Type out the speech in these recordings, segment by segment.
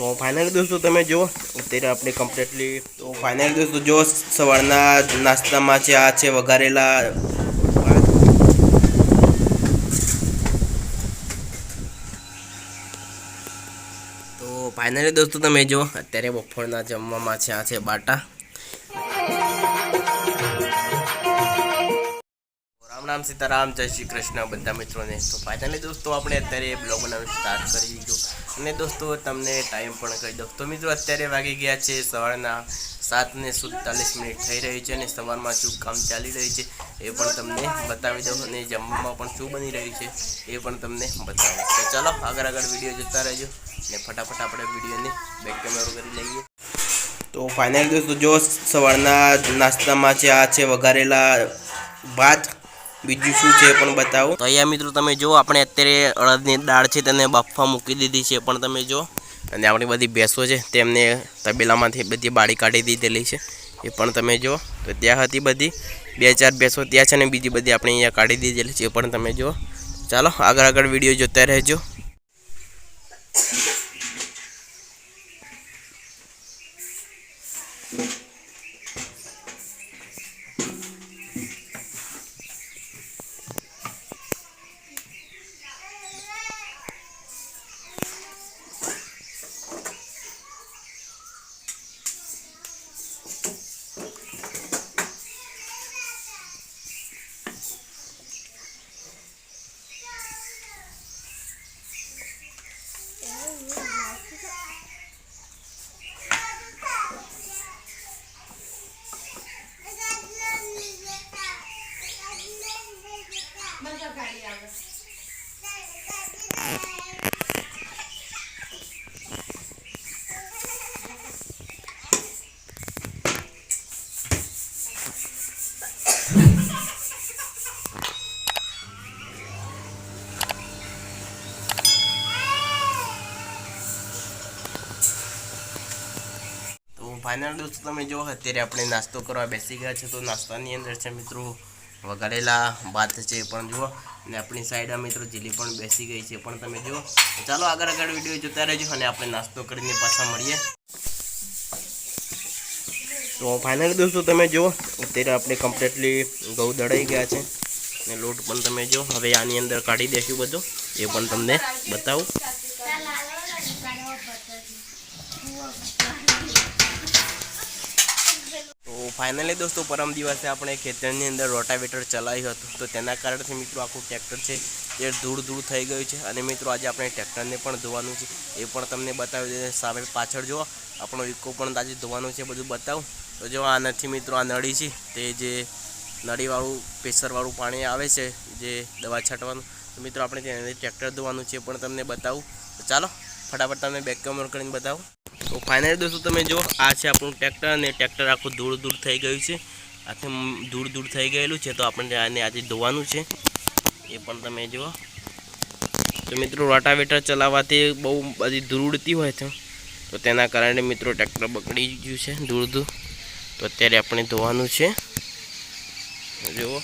તો ફાઇનલી દોસ્તો તમે જુઓ. અત્યારે આપણે કમ્પ્લીટલી તો ફાઇનલી દોસ્તો જો સવારના નાસ્તામાં છે આ છે વઘારેલા તો ફાઇનલી દોસ્તો તમે જુઓ, અત્યારે બપોરના જમવામાં છે આ છે બાટા. રામ રામ સીતારામ, જય શ્રી કૃષ્ણ બધા મિત્રોને. તો ફાઇનલી દોસ્તો, આપણે અત્યારે બ્લોગ બનાવવાનું સ્ટાર્ટ કરી દીધું. અને દોસ્તો, તમને ટાઈમ પણ કહી દઉં. તો મિત્રો, અત્યારે વાગી ગયા છે સવારના સાત ને સુડતાલીસ મિનિટ થઈ રહી છે અને સવારમાં શું કામ ચાલી રહ્યું છે એ પણ તમને બતાવી દઉં અને જમવામાં પણ શું બની રહ્યું છે એ પણ તમને બતાવું. તો ચાલો, આગળ આગળ વીડિયો જોતા રહેજો ને ફટાફટ આપણે વિડીયોને બેક કેમેરો કરી લઈએ. તો ફાઇનલ દોસ્તો, જો સવારના નાસ્તામાં છે આ છે વઘારેલા ભાત બીજું શું છે પણ બતાવો. તો અહીંયા મિત્રો તમે જો આપણે અત્યારે અડદની દાળ છે તેને બફવા મૂકી દીધી છે, પણ તમે જો અને આપણી બધી ભેંસો છે તેમને તબેલામાંથી બધી બાળી કાઢી દીધેલી છે. એ પણ તમે જો તો ત્યાં હતી બધી, બે ચાર ભેંસો ત્યાં છે ને બીજી બધી આપણે અહીંયા કાઢી દીધેલી છે, એ પણ તમે જો ચાલો, આગળ આગળ વીડિયો જોતા રહેજો. ફાઇનલ દોસ્તો તમે જો અત્યારે આપણે નાસ્તો કરવા બેસી ગયા છે, તો નાસ્તાની અંદર છે મિત્રો, વઘારેલા ભાત છે પણ જુઓ, અને આપણી સાઈડ આ મિત્રો જીલી પણ બેસી ગઈ છે પણ તમે જુઓ. ચાલો આગળ આગળ વીડિયો જોતા રહેજો અને આપણે નાસ્તો કરીને પાછા મળીએ. તો ફાઇનલ દોસ્તો તમે જુઓ, અત્યારે આપણે કમ્પ્લીટલી ઘઉં દળાઈ ગયા છે, અને લોટ પણ તમે જો હવે આની અંદર કાઢી દેશું બધું, એ પણ તમને બતાવું તો ફાઇનલી દોસ્તો પરમ દિવસે આપણે ખેતરની અંદર રોટાવેટર ચલાવ્યું હતું. તો તેના કારણથી મિત્રો આખું ટ્રેક્ટર છે એ ધૂળ ધૂળ થઈ ગયું છે. અને મિત્રો આજે આપણે ટ્રેક્ટરને પણ ધોવાનું છે. એ પણ તમને બતાવી દઈએ. સામે પાછળ જુઓ, આપણો ઇકો પણ આજે ધોવાનું છે, બધું બતાવું. તો જો આ નથી મિત્રો આ નળી છે, તે જે નળીવાળું પ્રેશરવાળું પાણી આવે છે, જે દવા છાંટવાનું, તો મિત્રો આપણે તેને ટ્રેક્ટર ધોવાનું છે એ પણ તમને બતાવું. તો ચાલો, ફટાફટ તમે બેક કમર કરીને બતાવો. તો ફાઇનલી દોસ્તો તમે જો આ છે આપણું ટ્રેક્ટર અને ટ્રેક્ટર આખું ધૂળ દૂર થઈ ગયું છે. આખું ધૂળ દૂર થઈ ગયેલું છે, તો આપણે આને આજે ધોવાનું છે. એ પણ તમે જુઓ. તો મિત્રો રોટાવેટર ચલાવવાથી બહુ બધી ધૂળ ઉડતી હોય છે. તો તેના કારણે મિત્રો ટ્રેક્ટર બગડી ગયું છે, ધૂળ ધૂળ. તો અત્યારે આપણે ધોવાનું છે. જુઓ.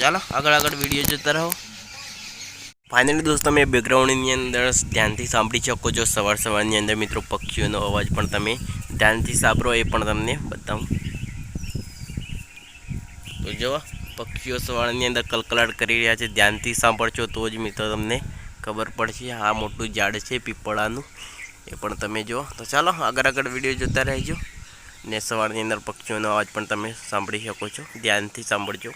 ચાલો, આગળ આગળ વીડિયો જોતા રહો. ફાઇનલી દોસ્તો, તમે બેકગ્રાઉન્ડની અંદર ધ્યાનથી સાંભળી શકો છો. સવાર સવારની અંદર મિત્રો, પક્ષીઓનો અવાજ પણ તમે ધ્યાનથી સાંભળો, એ પણ તમને બતાવું. તો જો પક્ષીઓ સવારની અંદર કલકલાટ કરી રહ્યા છે. ધ્યાનથી સાંભળશો તો જ મિત્રો તમને ખબર પડશે. આ મોટું ઝાડ છે પીપળાનું, એ પણ તમે જુઓ તો ચાલો, આગળ આગળ વીડિયો જોતા રહેજો ને સવારની અંદર પક્ષીઓનો અવાજ પણ તમે સાંભળી શકો છો. ધ્યાનથી સાંભળજો.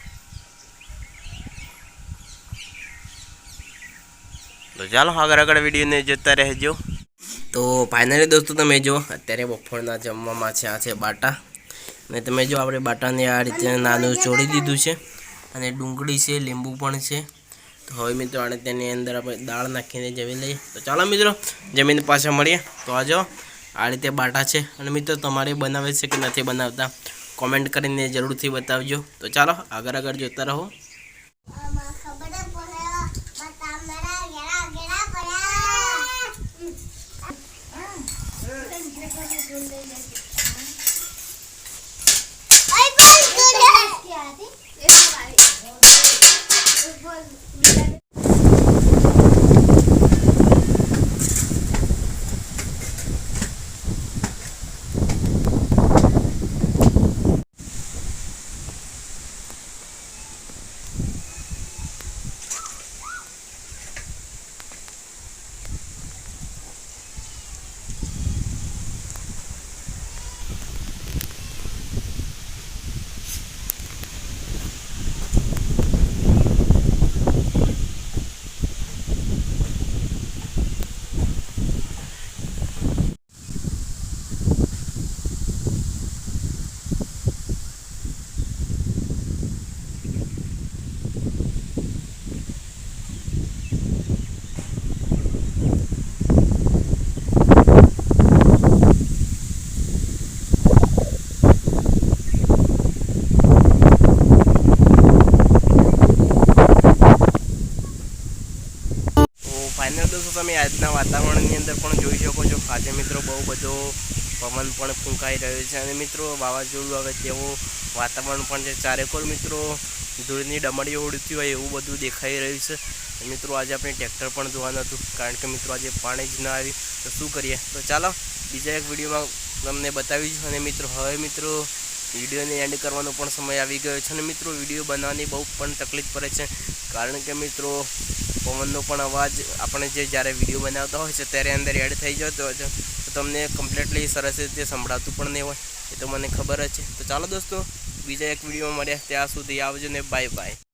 તો ચાલો આગળ આગળ વિડીયોને જોતા રહેજો. તો ફાઇનલી દોસ્તો તમે જો, અત્યારે બપોરના જમવામાં છે, આ છે બાટા. અને તમે જો આપણે બાટાને આ રીતે નાનું છોડી દીધું છે અને ડુંગળી છે, લીંબુ પણ છે. તો હવે મિત્રો આને તેની અંદર આપણે દાળ નાખીને જમી લઈએ. તો ચાલો મિત્રો, જમીન પાછા મળીએ. તો આ જો, આ રીતે બાટા છે. અને મિત્રો તમારે બનાવે છે કે નથી બનાવતા કોમેન્ટ કરીને જરૂરથી બતાવજો. તો ચાલો આગળ આગળ જોતા રહો. ઓય બોલ ગુડ ફાઇનલ દોસ્તો તમે આજના વાતાવરણની અંદર પણ જોઈ શકો છો. આજે મિત્રો બહુ બધો પવન પણ ફૂંકાઈ રહ્યો છે. અને મિત્રો, વાવાઝોડું આવે તેવું વાતાવરણ પણ છે. ચારેકોર મિત્રો, ધૂળની ડમડીઓ ઉડતી હોય એવું બધું દેખાઈ રહ્યું છે. મિત્રો, આજે આપણે ટ્રેક્ટર પણ ધોવાનું હતું. કારણ કે મિત્રો, આજે પાણી જ ન આવ્યું. તો શું કરીએ? તો ચાલો, બીજા એક વિડીયોમાં તમને બતાવીશ. અને મિત્રો, હવે મિત્રો, વિડીયોને એન્ડ કરવાનો પણ સમય આવી ગયો છે. અને મિત્રો, વીડિયો બનાવવાની બહુ પણ તકલીફ પડે છે. કારણ કે મિત્રો પવનનો પણ અવાજ આપણે જે જ્યારે વીડિયો બનાવતા હોય છે, ત્યારે અંદર એડ થઈ જતો હોય છે. તો તમને કમ્પ્લીટલી સરસ રીતે સંભળાતું પણ નહીં હોય, એ તો મને ખબર જ છે. તો ચાલો દોસ્તો, બીજા એક વિડીયોમાં મળ્યા ત્યાં સુધી આવજો ને બાય બાય